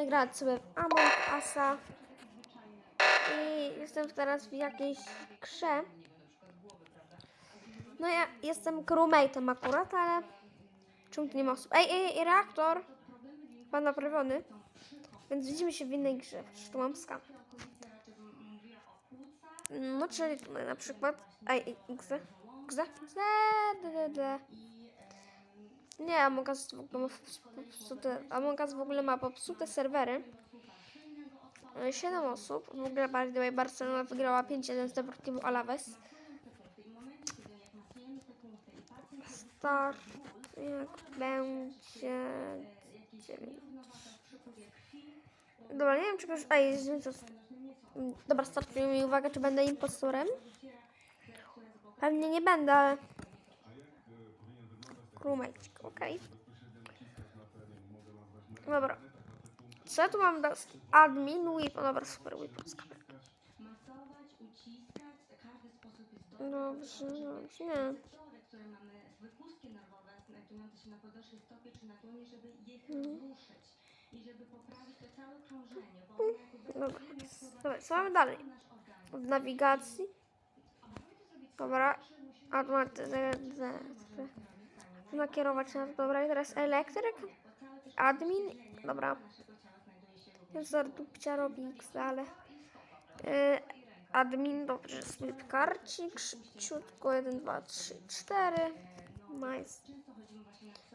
Będziemy grać sobie w Among Usa. I jestem teraz w jakiejś grze. No ja jestem crewmate'em akurat, ale... Czemu tu nie ma osób? Ej, ej, ej, reaktor! Chyba naprawiony. Więc widzimy się w innej grze. Przecież tu mam skan. No, czyli na przykład... Ej, d, d, d. Nie, Among Us w ogóle ma popsute, Among Us w ogóle ma popsute serwery. E, 7 osób. W ogóle by Barcelona wygrała 5-1 z Deportivo Alaves. Start jak będzie 9. Dobra, nie wiem czy już... Ej. Dobra, startuję mi uwagę, czy będę impostorem. Pewnie nie będę, ale... Crewmate, okej. Dobra. Co ja tu mam dać? Admin, weapon, dobra, super jest dobry. Dobrze, dobrze, nie. Jakby Dobra, dobra, co mamy dalej? W nawigacji. Dobra. Automatyzacja. Nakierować na to. Dobra, i teraz elektryk. Admin. Dobra. Zardupcia robi X, ale... Yy, admin, dobrze, sweep karcik, szybciutko, 1, 2, 3, 4. Nice.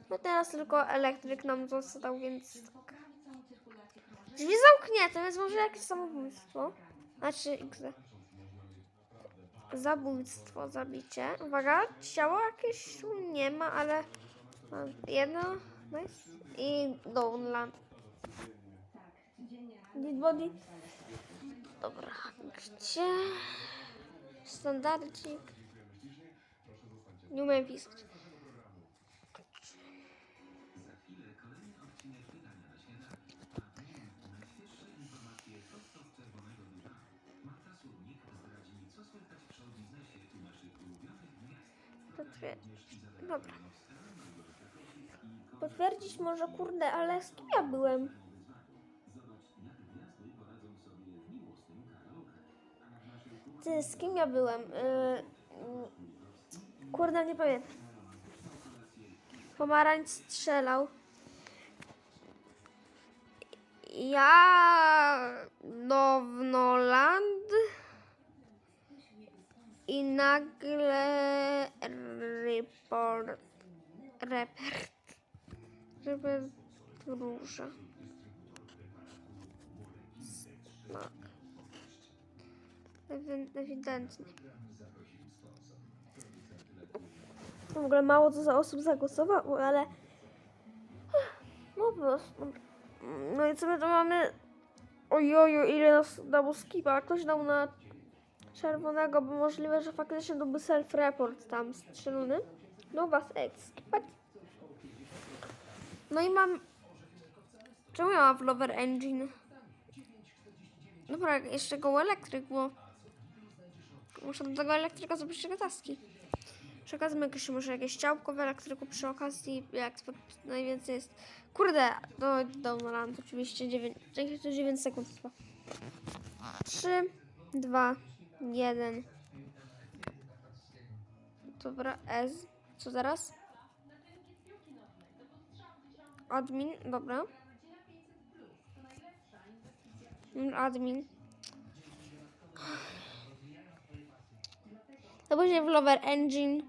No teraz tylko elektryk nam został, więc... tak. Drzwi zamknięte, więc może jakieś samobójstwo. Znaczy X. Zabójstwo, zabicie. Uwaga, ciało jakieś nie ma, ale jedno. Nice. I downland. Dead body. Dobra, gdzie? Standardzik. Nie umiem pisać. Potwierdzić. Dobra. Potwierdzić może, kurde, ale z kim ja byłem? Ty, z kim ja byłem? Yy, kurde, nie pamiętam. Pomarańcz strzelał. Ja i nagle report repert repert róża smak. Ewi- ewidentnie. W ogóle mało co za osób zagłosowało, ale no prostu. No i co my tu mamy? Ojoju ile nas dało skipa? Ktoś dał na czerwonego, bo możliwe, że faktycznie to był self-report tam strzelony. No was skipać. No i mam... Czemu ja mam w Lover Engine? Dobra, jeszcze go elektryk, bo... Muszę do tego elektryka zrobić jeszcze taski. Przy okazji jakieś, może jakieś ciałko w elektryku przy okazji, jak to najwięcej jest... Kurde, do, do Land oczywiście 9, 9 sekund chyba. 3, 2, jeden. Dobra, S. Co teraz? Admin, dobra. Mm, Admin. To później w Lover Engine.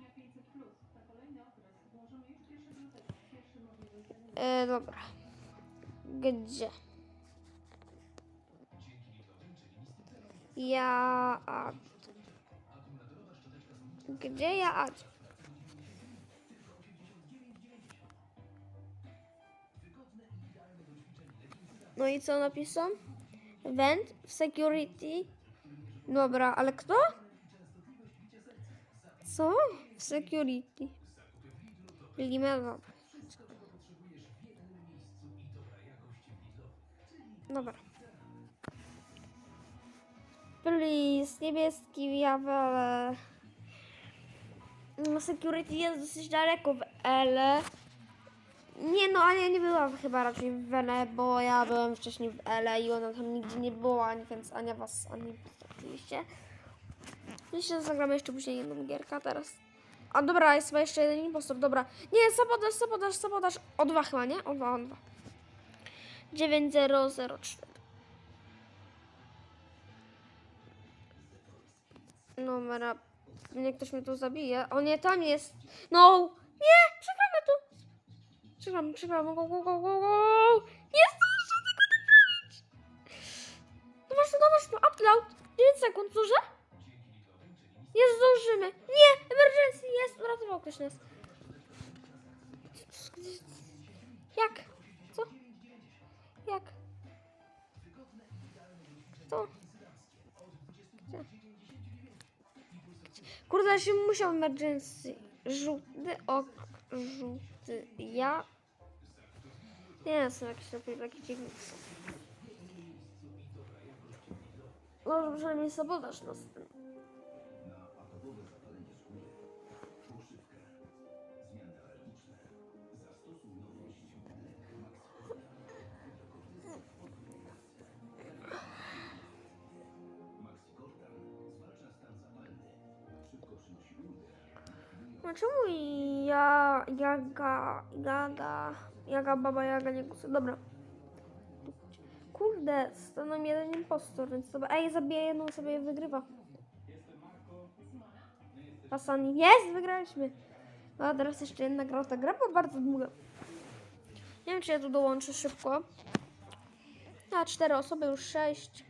E, dobra. Gdzie? Ja ad. Gdzie ja ad? No i co napisał? Vent w security. Dobra, ale kto? Co? W security. Limę, dobra. Please, niebieski jawele. No security jest dosyć daleko w L. Nie no, Ania nie była chyba raczej w Wele, bo ja byłem wcześniej w Ele i ona tam nigdzie nie była, więc Ania was, Ani oczywiście. Myślę, że zagramy jeszcze później jedną gierkę teraz. A dobra, jest chyba jeszcze jeden impostor, dobra. Nie, sabotaż, sabotaż, sabotaż. O dwa chyba, nie? O dwa, o dwa. 9004. Numera. Nie, ktoś mnie tu zabije. O nie, tam jest. No! Nie! Przegramy tu! Przegramy, przegramy. Go, go, go, go, go! Nie zdążę tego naprawić! Dawasz to, dawasz to. Upload. 9 sekund, duże? Nie zdążymy. Nie! Emergency jest! Uratował ktoś nas. Jak? Co? Jak? Co? Kurde, się musiał emergency. Żółty ok, żółty. Ja. Nie, są jakieś lepiej takie dziwne. są. Może przynajmniej sabotaż nas A czemu ja, jaga, jaga, jaga, baba, jaga nie głosuje? Dobra. Kurde, stanął jeden impostor, więc dobra. Ej, zabije jedną sobie wygrywa. Pasani. Jest, wygraliśmy. A teraz jeszcze jedna gra. Ta gra była bardzo długa. Nie wiem, czy ja tu dołączę szybko. A, cztery osoby, już sześć.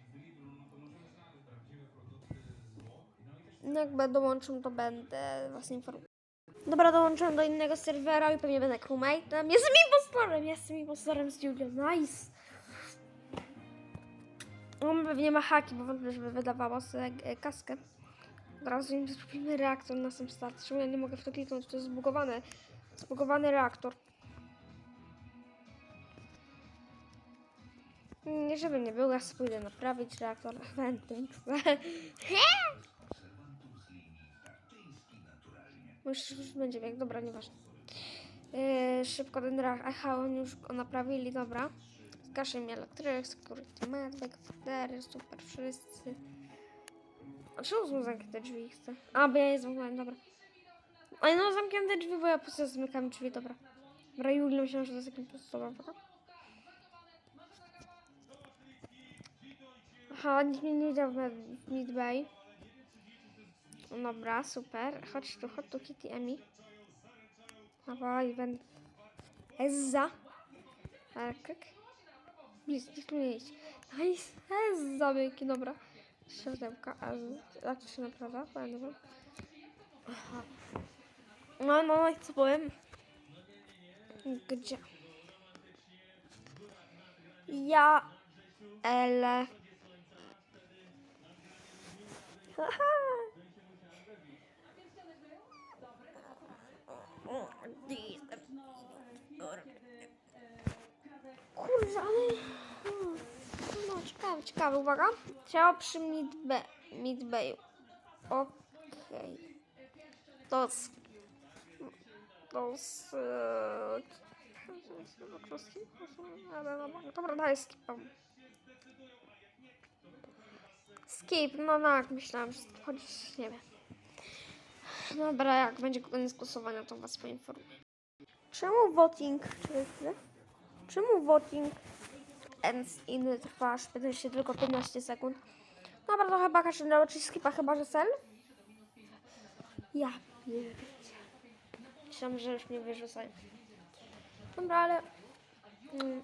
No Jak dołączą, to będę was informował. Dobra, dołączyłem do innego serwera i pewnie będę crewmate'em. Jestem impostorem, jestem impostorem z Julią, nice. On pewnie ma haki, bo wątpię, żeby wydawała sobie e, kaskę. Od razu im zrobimy reaktor na sam start. Czemu ja nie mogę w to kliknąć? To jest zbugowany. Zbugowany reaktor. Nie, żeby nie było, ja sobie pójdę naprawić reaktor. Wenty. Bo już, już będzie bieg, dobra, nieważne. Yy, szybko ten reaktor. Aha, oni już go naprawili, dobra. Zgaszę mi elektryk, security fotery, super, wszyscy. A czemu są zamknięte drzwi? Chcę. A, bo ja je zamknąłem, dobra. Ale no, zamknięte drzwi, bo ja po prostu zamykam drzwi, dobra. Dobra, Julia, myślałam, że to jest jakimś dobra? Aha, nikt mnie nie widział w Midway. Dobra, super. Chodź tu, chodź tu, Kitty Emi. Dawaj, będę... Ezza. Nic, nikt tu nie iść. Nice. Ezza, byki, dobra. Siodełka, a jak to się naprawia? Wiem. Aha. No, no, no i co powiem? Gdzie? Ja... Ele... Haha. Kurczę, ale... hmm, No, ciekawe, ciekawe, uwaga. Ciało przy midbay. midbayu. Okej. To jest... To e, Dobra, daj skipam. Skip, no tak, myślałam, że chodzisz, nie wiem. Dobra, jak będzie koniec głosowania, to was poinformuję. Czemu voting? Chwilę. Czemu voting ends inny trwa aż 15, tylko 15 sekund? Dobra, to chyba każdy dał czy skipa, chyba że cel? Ja pierdzie. Myślałam, że już mnie wyrzucają. Dobra, ale... Mm,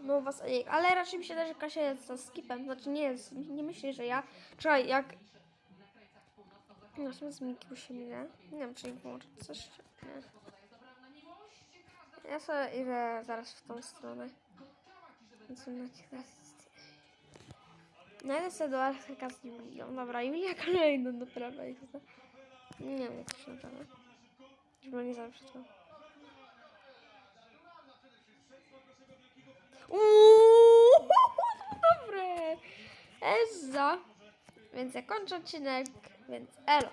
no was, ale raczej mi się da, że Kasia jest za skipem. Znaczy nie jest, nie myślę, że ja. Czekaj, jak... Z Miki się minę. Nie wiem, czy włączę coś. Nie. Ja sobie idę zaraz w tą stronę. Więc na Najdę sobie do Archeka z Julią. Dobra, Julia kolejna naprawa ich. Nie wiem, jak to się naprawia. Żeby nie zawsze to. Uuu, dobre. Ezza. Więc ja kończę odcinek, więc elo.